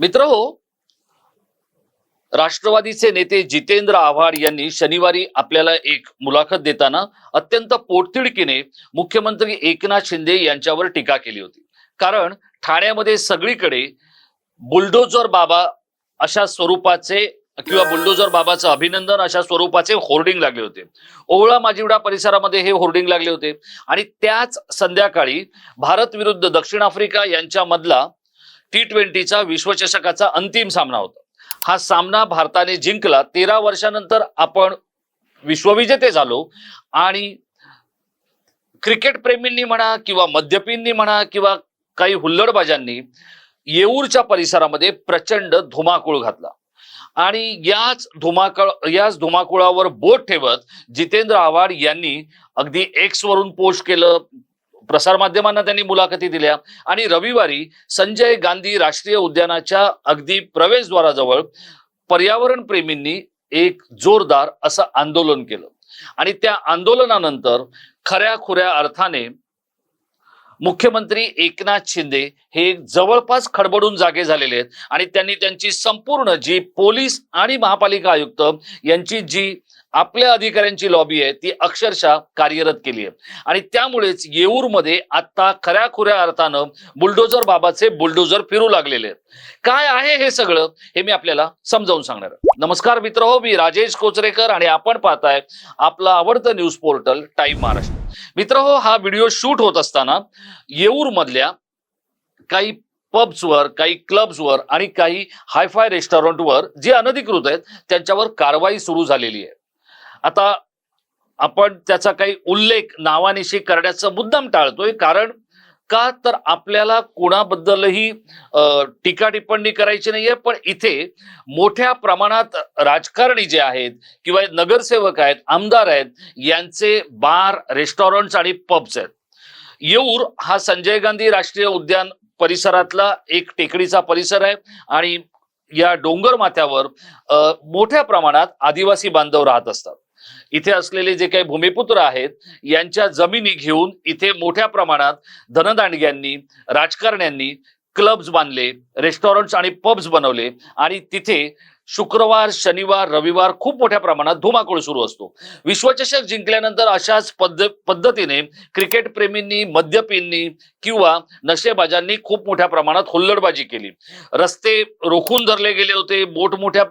मित्र हो राष्ट्रवादीचे नेते जितेंद्र आव्हाड यांनी शनिवारी आपल्याला एक मुलाखत देताना अत्यंत पोटतिडकीने मुख्यमंत्री एकनाथ शिंदे यांच्यावर टीका केली होती. कारण ठाण्यामध्ये सगळीकडे बुलडोजर बाबा अशा स्वरूपाचे किंवा बुलडोजर बाबाचं अभिनंदन अशा स्वरूपाचे होर्डिंग लागले होते. ओवळा माजिवडा परिसरामध्ये हे होर्डिंग लागले होते. आणि त्याच संध्याकाळी भारत विरुद्ध दक्षिण आफ्रिका यांच्यामधला टी ट्वेंटीचा विश्वचषकाचा अंतिम सामना होता. हा सामना भारताने जिंकला. तेरा वर्षानंतर आपण विश्वविजेते झालो आणि क्रिकेट प्रेमींनी म्हणा किंवा मद्यपींनी म्हणा किंवा काही हुल्लडबाजांनी येऊरच्या परिसरामध्ये प्रचंड धुमाकूळ घातला. आणि याच धुमाकळ याच धुमाकुळावर बोट ठेवत जितेंद्र आव्हाड यांनी अगदी एक्स वरून पोस्ट केलं प्रसारमाध्यमांना त्यांनी मुलाखती दिल्या. आणि रविवारी संजय गांधी राष्ट्रीय उद्यानाच्या अगदी प्रवेशद्वाराजवळ पर्यावरण प्रेमींनी एक जोरदार असं आंदोलन केलं. आणि त्या आंदोलनानंतर खऱ्या खुऱ्या अर्थाने मुख्यमंत्री एकनाथ शिंदे हे जवळपास खडबडून जागे झालेले आहेत. आणि त्यांनी त्यांची संपूर्ण जी पोलीस आणि महापालिका आयुक्त यांची जी आपल्या अधिकाऱ्यांची लॉबी आहे ती अक्षरशः कार्यरत केली आहे. आणि त्यामुळेच येऊरमध्ये आता खऱ्या खुऱ्या अर्थानं बुलडोजर बाबाचे बुलडोजर फिरू लागलेले आहेत. काय आहे हे सगळं हे मी आपल्याला समजावून सांगणार नमस्कार मित्र हो मी राजेश कोचरेकर आणि आपण पाहताय आपलं आवडतं न्यूज पोर्टल टाइम महाराष्ट्र. मित्र हो हा व्हिडिओ शूट होत असताना येऊर मधल्या काही पब्सवर काही क्लब्सवर आणि काही हायफाय रेस्टॉरंटवर जे अनधिकृत आहेत त्यांच्यावर कारवाई सुरू झालेली आहे. आता आपण त्याचा काही उल्लेख नावानिशी करण्याचा मुद्दाम टाळतोय. कारण का? तर आपल्याला कोणाबद्दलही टीका टिप्पणी करायची नाहीये. पण इथे मोठ्या प्रमाणात राजकारणी जे आहेत किंवा नगरसेवक आहेत आमदार आहेत यांचे बार रेस्टॉरंट्स आणि पब्स आहेत. येऊर हा संजय गांधी राष्ट्रीय उद्यान परिसरातला एक टेकडीचा परिसर आहे आणि या डोंगर माथ्यावर मोठ्या प्रमाणात आदिवासी बांधव राहत असतात. इथे असलेले जे काही भूमिपुत्र आहेत यांच्या जमिनी घेऊन इथे मोठ्या प्रमाणात धनदांडग्यांनी राजकारण्यांनी क्लब्स बांधले रेस्टॉरंट्स आणि पब्स बनवले आणि तिथे शुक्रवार शनिवार रविवार खूप मोठ्या प्रमाणात धुमाकूळ सुरू असतो. विश्वचषक जिंकल्यानंतर अशाच पद्ध पद्धतीने क्रिकेट प्रेमींनी मद्यपींनी किंवा नशेबाजांनी खूप मोठ्या प्रमाणात हुल्लडबाजी केली. रस्ते रोखून धरले गेले होते. मोठमोठ्या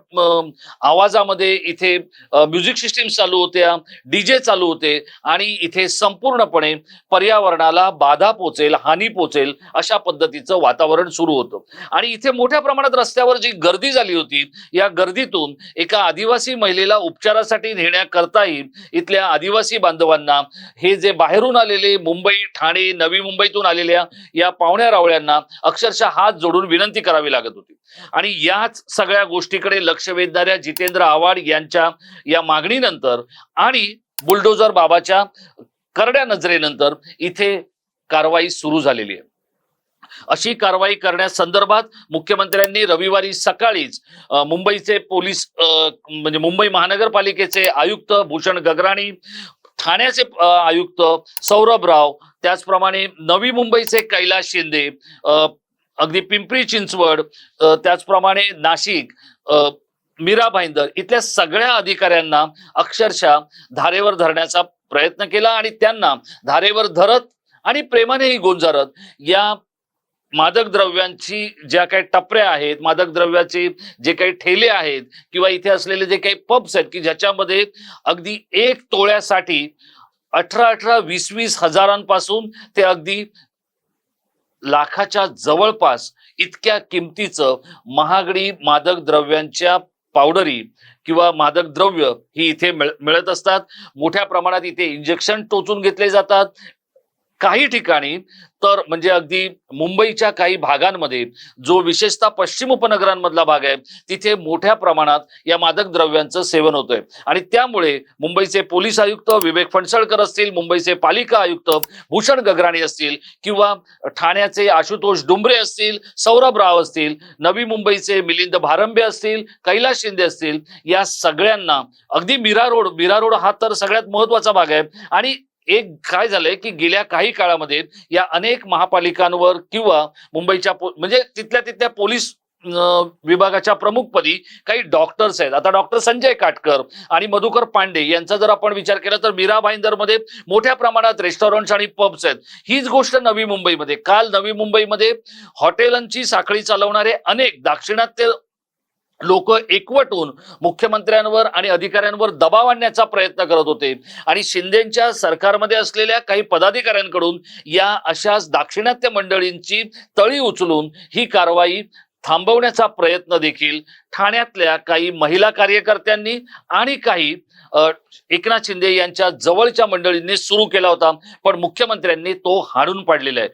आवाजामध्ये इथे म्युझिक सिस्टीम चालू होत्या. डीजे चालू होते. आणि इथे संपूर्णपणे पर्यावरणाला बाधा पोचेल हानी पोचेल अशा पद्धतीचं वातावरण सुरू होतं. आणि इथे मोठ्या प्रमाणात रस्त्यावर जी गर्दी झाली होती या गर्दीतून एका आदिवासी महिलेला उपचारासाठी नेण्याकरताही इथल्या आदिवासी बांधवांना. हे जे बाहेरून आलेले मुंबई ठाणे नवी मुंबईतून आलेल्या या पाहुण्या रावळ्यांना अक्षरशः हात जोडून विनंती करावी लागत होती. आणि याच सगळ्या गोष्टीकडे लक्ष वेधणाऱ्या जितेंद्र आव्हाड यांच्या या मागणीनंतर आणि बुलडोजर बाबाच्या करड्या नजरेनंतर इथे कारवाई सुरू झालेली आहे. अशी कारवाई करण्यासंदर्भात मुख्यमंत्र्यांनी रविवारी सकाळीच मुंबईचे पोलीस म्हणजे मुंबई महानगरपालिकेचे आयुक्त भूषण गगराणी ठाण्याचे आयुक्त सौरभ राव त्याचप्रमाणे नवी मुंबईचे कैलास शिंदे अगदी पिंपरी चिंचवड त्याचप्रमाणे नाशिक मीरा भाईंदर इथल्या सगळ्या अधिकाऱ्यांना अक्षरशः धारेवर धरण्याचा प्रयत्न केला आणि त्यांना धारेवर धरत आणि प्रेमानेही गोंजारत या मादक द्रव्यांची ज्या काही टपऱ्या आहेत मादक द्रव्याचे जे काही ठेले आहेत किंवा इथे असलेले जे काही पब्स आहेत की ज्याच्यामध्ये अगदी एक तोळ्यासाठी अठरा अठरा वीस वीस हजारांपासून ते अगदी लाखाच्या जवळपास इतक्या किमतीचं महागडी मादक द्रव्यांच्या पावडरी किंवा मादक द्रव्य ही इथे मिळत असतात. मोठ्या प्रमाणात इथे इंजेक्शन टोचून घेतले जातात. काही ठिकाणी उत्तर म्हणजे अगदी मुंबईच्या काही भागांमध्ये जो विशेषतः पश्चिम उपनगरांमधला भाग आहे तिथे मोठ्या प्रमाणात या मादक द्रव्यांचं सेवन होतंय. आणि त्यामुळे मुंबईचे पोलीस आयुक्त विवेक फणसळकर असतील मुंबईचे पालिका आयुक्त भूषण गगराणी असतील किंवा ठाण्याचे आशुतोष डुंबरे असतील सौरभ राव असतील नवी मुंबईचे मिलिंद भारंबे असतील कैलास शिंदे असतील या सगळ्यांना अगदी मीरा रोड मीरा रोड हा तर सगळ्यात महत्त्वाचा भाग आहे. आणि एक काय झालंय की गेल्या काही काळामध्ये या अनेक महापालिकांवर किंवा मुंबईच्या पो- म्हणजे तिथल्या तिथल्या पोलीस विभागाच्या प्रमुखपदी काही डॉक्टर्स आहेत. आता डॉक्टर संजय काटकर आणि मधुकर पांडे यांचा जर आपण विचार केला तर मीरा भाईंदरमध्ये मोठ्या प्रमाणात रेस्टॉरंट्स आणि पब्स आहेत. हीच गोष्ट नवी मुंबईमध्ये. काल नवी मुंबईमध्ये हॉटेलांची साखळी चालवणारे अनेक दाक्षिणात्य लोक एकवटून मुख्यमंत्र्यांवर आणि अधिकाऱ्यांवर दबाव आणण्याचा प्रयत्न करत होते. आणि शिंदेच्या सरकारमध्ये असलेल्या काही पदाधिकाऱ्यांकडून या अशाच दाक्षिणात्य मंडळींची तळी उचलून ही कारवाई थांबवण्याचा प्रयत्न देखील ठाण्यातल्या काही महिला कार्यकर्त्यांनी आणि काही एकनाथ शिंदे यांच्या जवळच्या मंडळींनी सुरू केला होता. पण मुख्यमंत्र्यांनी तो हाणून पाडलेला आहे.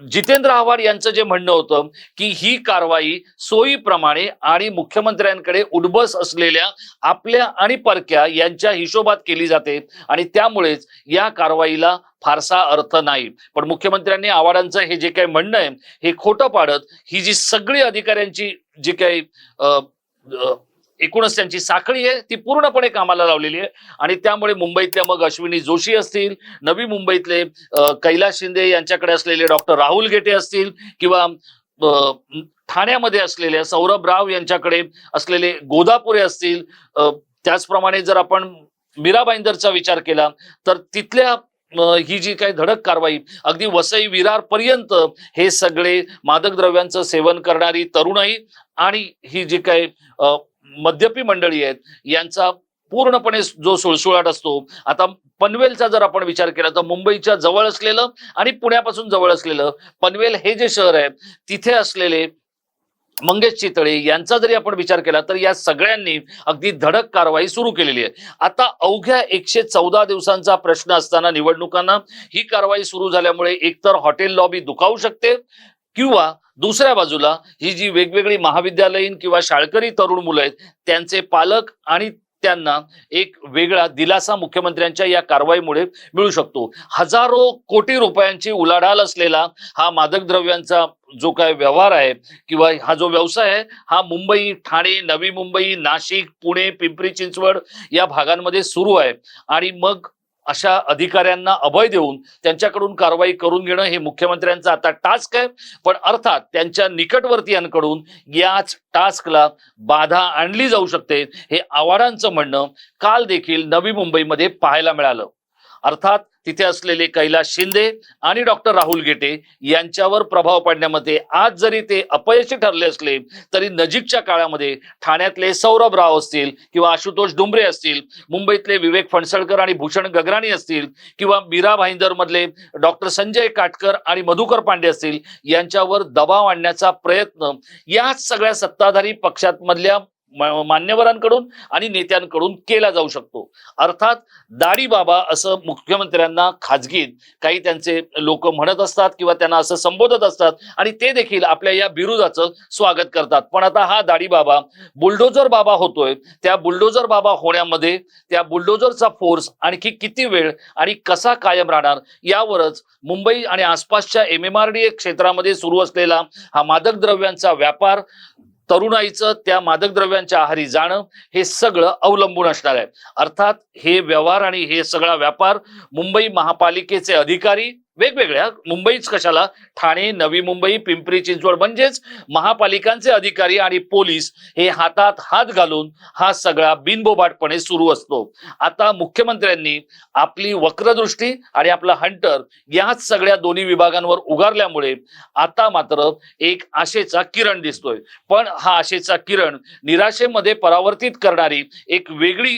जितेंद्र आव्हाड यांचं जे म्हणणं होतं की ही कारवाई सोयीप्रमाणे आणि मुख्यमंत्र्यांकडे उडबस असलेल्या आपल्या आणि परक्या यांच्या हिशोबात केली जाते आणि त्यामुळेच या कारवाईला फारसा अर्थ नाही. पण मुख्यमंत्र्यांनी आव्हाडांचं हे जे काही म्हणणं आहे हे खोटं पाडत ही जी सगळी अधिकाऱ्यांची जी काही अ, एकूणच त्यांची साखळी आहे. ती पूर्णपणे कामाला लावलेली आहे. आणि त्यामुळे मुंबईतल्या मग अश्विनी जोशी असतील नवी मुंबईतले कैलास शिंदे यांच्याकडे असलेले डॉक्टर राहुल गेटे असतील किंवा ठाण्यामध्ये असलेल्या सौरभ राव यांच्याकडे असलेले गोदापुरे असतील त्याचप्रमाणे जर आपण मीराबाईंदरचा विचार केला तर तिथल्या ही जी काही धडक कारवाई अगदी वसई विरार पर्यंत हे सगळे मादक द्रव्यांचं सेवन करणारी तरुणाई आणि ही जी काही मद्यपी मंडळी आहेत यांचा पूर्णपणे जो सुळसुळाट असतो आता पनवेलचा जर आपण विचार केला तर मुंबईच्या जवळ असलेलं आणि पुण्यापासून जवळ असलेलं पनवेल हे जे शहर आहे तिथे असलेले मंगेश चितळे यांचा जरी आपण विचार केला तर या सगळ्यांनी अगदी धडक कारवाई सुरू केलेली आहे. आता अवघ्या एकशे चौदा दिवसांचा प्रश्न असताना निवडणुकांना ही कारवाई सुरू झाल्यामुळे एकतर हॉटेल लॉबी दुखावू शकते किंवा दुसऱ्या बाजूला ही जी वेगवेगळी महाविद्यालयीन किंवा शाळकरी तरुण मुलं आहेत त्यांचे पालक आणि त्यांना एक वेगळा दिलासा मुख्यमंत्र्यांच्या या कारवाईमुळे मिळू शकतो. हजारो कोटी रुपयांची उलाढाल असलेला हा मादक द्रव्यांचा जो काय व्यवहार आहे किंवा हा जो व्यवसाय आहे हा मुंबई ठाणे नवी मुंबई नाशिक पुणे पिंपरी चिंचवड या भागांमध्ये सुरू आहे. आणि मग अशा अधिकाऱ्यांना अभय देऊन त्यांच्याकडून कारवाई करून घेणं हे मुख्यमंत्र्यांचा आता टास्क आहे. पण अर्थात त्यांच्या निकटवर्तीयांकडून याच टास्कला बाधा आणली जाऊ शकते हे आव्हाडांचं म्हणणं काल देखील नवी मुंबईमध्ये पाहायला मिळालं. अर्थात तिथे असलेले कैलास शिंदे आणि डॉक्टर राहुल गेटे यांच्यावर प्रभाव पाडण्यामध्ये आज जरी ते अपयशी ठरले असले तरी नजीकच्या काळामध्ये ठाण्यातले सौरभ राव असतील किंवा आशुतोष डुंबरे असतील मुंबईतले विवेक फणसळकर आणि भूषण गगराणी असतील किंवा मीरा भाईंदर मधले डॉक्टर संजय काटकर आणि मधुकर पांडे असतील यांच्यावर दबाव आणण्याचा प्रयत्न याच सगळ्या सत्ताधारी पक्षातमधल्या मान्यवरांकडून आणि नेत्यांकडून केला जाऊ शकतो. अर्थात दाढी बाबा असं मुख्यमंत्र्यांना खाजगीत काही त्यांचे लोक म्हणत असतात किंवा त्यांना असं संबोधत असतात आणि ते देखील आपल्या या बिरुदाचं स्वागत करतात. पण आता हा दाढी बाबा बुलडोजर बाबा होतोय. त्या बुलडोजर बाबा होण्यामध्ये त्या बुलडोजरचा फोर्स आणखी किती वेळ आणि कसा कायम राहणार यावरच मुंबई आणि आसपासच्या एम एम आर डी क्षेत्रामध्ये सुरू असलेला हा मादक द्रव्यांचा व्यापार तरुणाईचं त्या मादक द्रव्यांच्या आहारी जाणं हे सगळं अवलंबून असणार आहे. अर्थात हे व्यवहार आणि हे सगळा व्यापार मुंबई महापालिकेचे अधिकारी वेगवेगळ्या मुंबईच कशाला? ठाणे नवी मुंबई पिंपरी चिंचवड म्हणजेच महापालिकांचे अधिकारी आणि पोलीस हे हातात हात घालून हा सगळा बिनबोबाटपणे सुरू असतो. आता मुख्यमंत्र्यांनी आपली वक्रदृष्टी आणि आपला हंटर याच सगळ्या दोन्ही विभागांवर उगारल्यामुळे आता मात्र एक आशेचा किरण दिसतोय. पण हा आशेचा किरण निराशेमध्ये परावर्तित करणारी एक वेगळी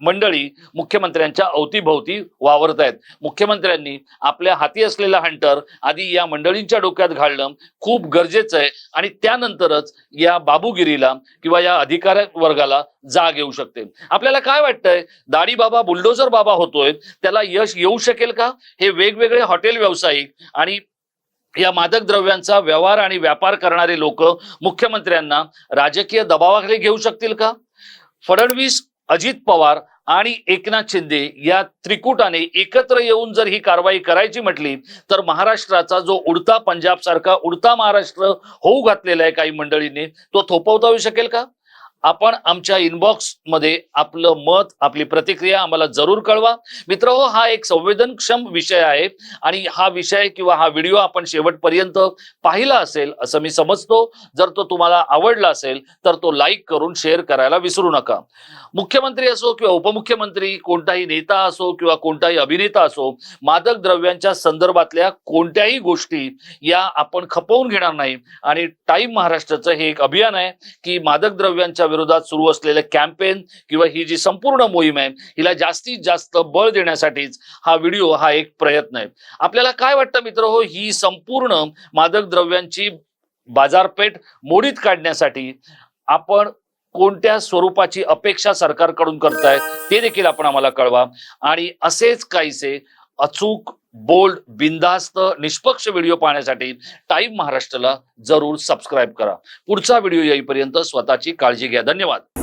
मंडळी मुख्यमंत्र्यांच्या अवतीभोवती वावरत आहेत. मुख्यमंत्र्यांनी आपल्या हाती असलेला हंटर आधी या मंडळींच्या डोक्यात घालणं खूप गरजेचं आहे आणि त्यानंतरच या बाबूगिरीला किंवा या अधिकार वर्गाला जाग येऊ शकते. आपल्याला काय वाटतंय? दाढी बाबा बुलडोजर बाबा होतोय. त्याला यश येऊ शकेल का? हे वेगवेगळे हॉटेल व्यावसायिक आणि या मादक द्रव्यांचा व्यवहार आणि व्यापार करणारे लोक मुख्यमंत्र्यांना राजकीय दबावाखाली घेऊ शकतील का? फडणवीस अजित पवार आणि एकनाथ शिंदे या त्रिकुटाने एकत्र येऊन जर ही कारवाई करायची म्हटली तर महाराष्ट्राचा जो उडता पंजाब सारखा उडता महाराष्ट्र होऊ घातलेला आहे काही मंडळींनी तो थोपवता येऊ शकेल का? आपण आमच्या इनबॉक्समध्ये आपलं मत आपली प्रतिक्रिया आम्हाला जरूर कळवा. मित्र हो हा एक संवेदनक्षम विषय आहे आणि हा विषय किंवा हा व्हिडिओ आपण शेवटपर्यंत पाहिला असेल असं मी समजतो. जर तो तुम्हाला आवडला असेल तर तो लाईक करून शेअर करायला विसरू नका. मुख्यमंत्री असो किंवा उपमुख्यमंत्री कोणताही नेता असो किंवा कोणताही अभिनेता असो मादक द्रव्यांच्या संदर्भातल्या कोणत्याही गोष्टी या आपण खपवून घेणार नाही. आणि टाईम महाराष्ट्राचं हे एक अभियान आहे की मादक द्रव्यांच्या विरोधात सुरू असलेले कॅम्पेन किंवा ही जी संपूर्ण मोहीम आहे हिला जास्तीत जास्त बळ देण्यासाठीच हा व्हिडिओ हा एक प्रयत्न आहे. आपल्याला काय वाटतं मित्र हो ही संपूर्ण मादक द्रव्यांची बाजारपेठ मोडीत काढण्यासाठी आपण कोणत्या स्वरूपाची अपेक्षा सरकारकडून करताय ते देखील आपण आम्हाला कळवा. आणि असेच काहीसे अचूक बोल्ड बिंदास्त निष्पक्ष व्हिडिओ पाहण्यासाठी टाईम महाराष्ट्राला जरूर सबस्क्राईब करा. पुढचा व्हिडिओ येईपर्यंत स्वतःची काळजी घ्या. धन्यवाद.